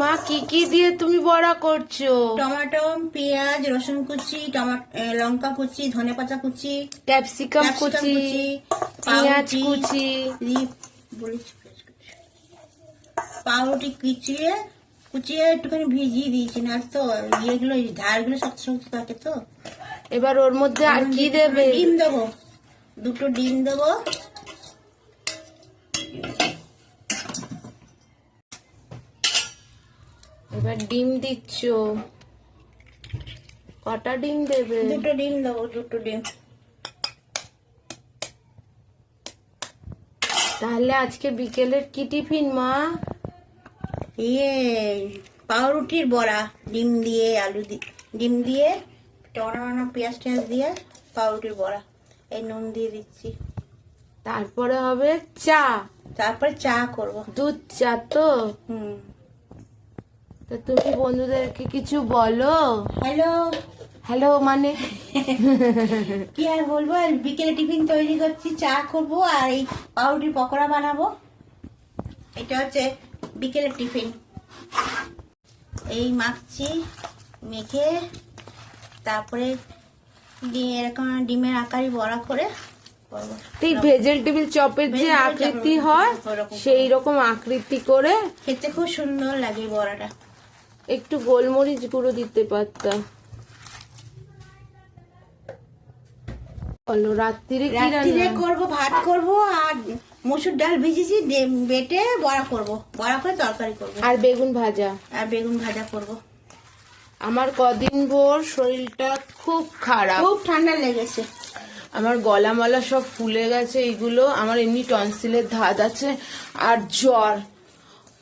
মা কি কি দিয়ে তুমি বড়া করছ? টমেটো পেঁয়াজ রসুন কুচি টমাটো লঙ্কা কুচি ধনে পাতা কুচি ক্যাপসিকাম কুচি পেঁয়াজ কুচি। পাউরুটি কুচিয়ে কুচিয়ে একটুখানি ভিজিয়ে দিয়েছি না তো ইয়েগুলো ধারগুলো শক্ত শক্ত থাকে তো। এবার ওর মধ্যে আর কি দেবে? ডিম দেবো দুটো ডিম দেবো এবার ডিম দিচ্ছ। কটা ডিম দেবে? দুটো ডিম দেবো দুটো ডিম। তাহলে আজকে বিকেলের কি টিফিন মা? ইয়ে পাউরুটির বড়া ডিম দিয়ে আলু দিয়ে ডিম দিয়ে টমাটো পেঁয়াজ টেঁয়াজ দিয়ে পাউরুটির বড়া। এই নুন দিয়ে দিচ্ছি। তারপরে হবে চা। তারপরে চা করব। দুধ চা তো? হুম। তো তুমি বন্ধুদেরকে কিছু বলো? হ্যালো। হ্যালো মানে? কি আর বলব? আর বিকেলে টিফিন তৈরি করছি চা করব আর এই পাউরুটির পকোড়া বানাবো। এটা হচ্ছে বিকেলের টিফিন। এই মাখছি মেখে তারপরে এরকম ডিমের আকারে বড়া করে করব। ঠিক ভেজেল টেবিল চপের যে আকৃতি হয় সেই রকম আকৃতি করে খেতে খুব সুন্দর লাগে বড়াটা। একটু গোলমরিচ গুঁড়ো দিতে পারতাম বলো রাত্রিরে কি রাত্রিরে করব ভাত করব আর মসুর ডাল ভিজেছি বেটে বড়া করব। বড়া করে তরকারি করব। আর বেগুন ভাজা? আর বেগুন ভাজা করব। আমার কদিন ভোর শরীরটা খুব খারাপ। খুব ঠান্ডা লেগেছে। আমার গলা মলা সব ফুলে গেছে এইগুলো আমার এমনি টনসিলের ধাত আছে আর জ্বর।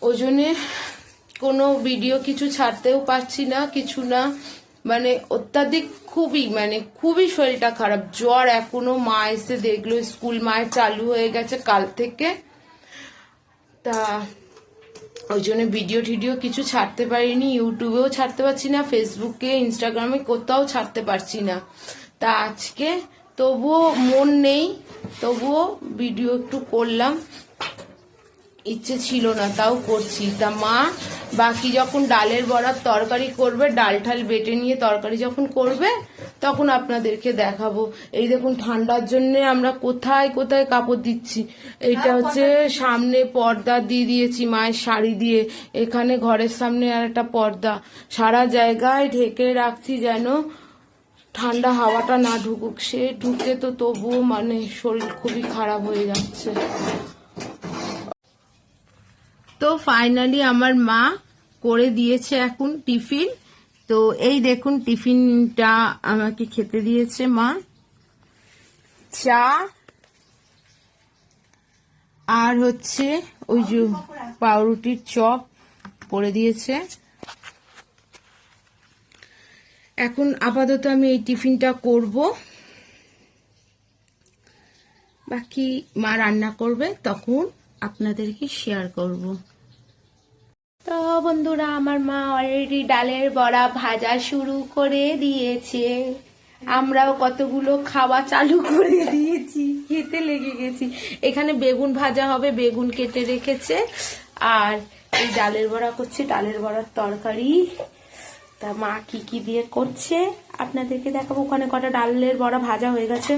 ওই জন্যে কোনো ভিডিও কিছু ছাড়তেও পারছি না, কিছু না। মানে অত্যাধিক খুবই মানে খুবই শরীরটা খারাপ। জ্বর এখনও মা এসে দেখল, স্কুল মায়ের চালু হয়ে গেছে কাল থেকে। তা ওই জন্য ভিডিও টিডিও কিছু ছাড়তে পারিনি, ইউটিউবেও ছাড়তে পারছি না ফেসবুকে ইনস্টাগ্রামে কোথাও ছাড়তে পারছি না। তা আজকে তবুও মন নেই, তবুও ভিডিও একটু করলাম। ইচ্ছে ছিল না তাও করছি। তা মা বাকি যখন ডালের বড়ার তরকারি করবে ডাল ঠাল বেটে নিয়ে তরকারি যখন করবে তখন আপনাদেরকে দেখাবো। এই দেখুন ঠান্ডার জন্য আমরা কোথায় কোথায় কাপড় দিচ্ছি। এটা হচ্ছে সামনে পর্দা দিয়ে দিয়েছি মায়ের শাড়ি দিয়ে। এখানে ঘরের সামনে আর একটা পর্দা। সারা জায়গায় ঢেকে রাখছি যেন ঠান্ডা হাওয়াটা না ঢুকুক। সে ঢুকে তো তবুও মানে শরীর খুবই খারাপ হয়ে যাচ্ছে। তো ফাইনালি আমার মা করে দিয়েছে এখন টিফিন। তো এই দেখুন, টিফিনটা আমাকে খেতে দিয়েছে মা। চা আর হচ্ছে ওই যে পাউরুটির চপ করে দিয়েছে। এখন আপাতত আমি এই টিফিনটা করব। বাকি মা রান্না করবে, তখন আপনাদেরকে শেয়ার করব। তো বন্ধুরা, আমার মা অলরেডি ডালের বড়া ভাজা শুরু করে দিয়েছে। আমরাও কতগুলো খাওয়া চালু করে দিয়েছি, খেতে লেগে গেছি। এখানে বেগুন ভাজা হবে, বেগুন কেটে রেখেছে। আর এই ডালের বড়া করছে, ডালের বড়ার তরকারি। তা মা কি কি দিয়ে করছে, আপনাদেরকে দেখাবো। ওখানে কটা ডালের বড়া ভাজা হয়ে গেছে।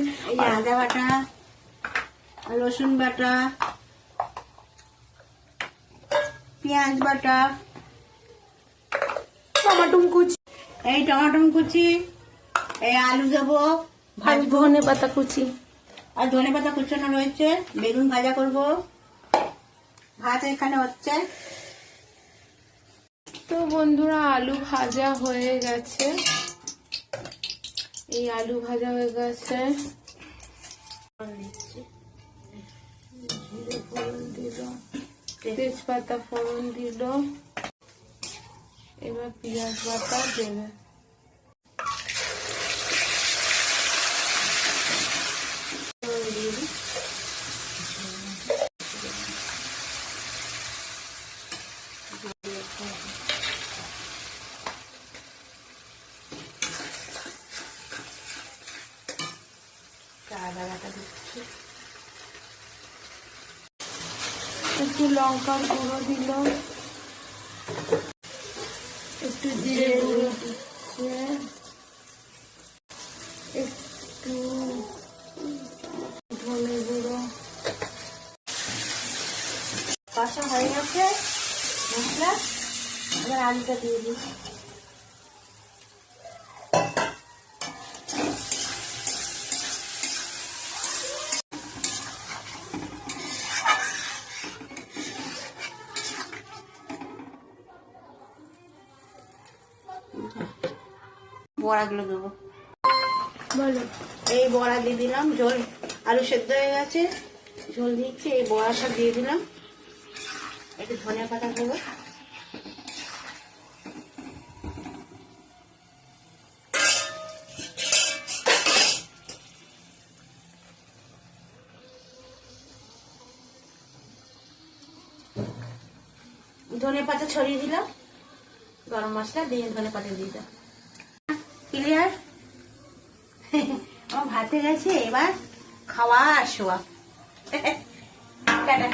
আদা বাটা, রসুন বাটা পেঁয়াজ বাটা টমাটো কুচি এই টমাটো কুচি এই আলু দেবো ভাজবো। ধনে পাতা কুচি। আর ধনে পাতা কুচানো রয়েছে বেগুন ভাজা করব। ভাত এখানে হচ্ছে। তো বন্ধুরা আলু ভাজা হয়ে গেছে। এই আলু ভাজা হয়ে গেছে। দিল তেজপাতা ফোড়ন দিল। এবার পেঁয়াজ বাটা দেবে। আদা বাটা দিচ্ছি। একটু লঙ্কার গুঁড়ো দিল। একটু জিরে গুঁড়ো দিচ্ছে। একটু ধনে গুঁড়ো। কষা হয়ে গেছে। মশলা, এবার আলুটা দিয়ে দিচ্ছি। বড়াগুলো দেবো। বলো। এই বড়া দিয়ে দিলাম ঝোল আলু সেদ্ধ হয়ে গেছে। ঝোল দিচ্ছি এই বড়াটা দিয়ে দিলাম। একটু ধনে পাতা দেবো। ধনে পাতা ছড়িয়ে দিলাম। গরম মশলা দিয়ে ধনে পাতা দিয়ে দিলাম। ক্লিয়ার আমার ভাতে গেছে এবার খাওয়া আর শোয়া। টাটা।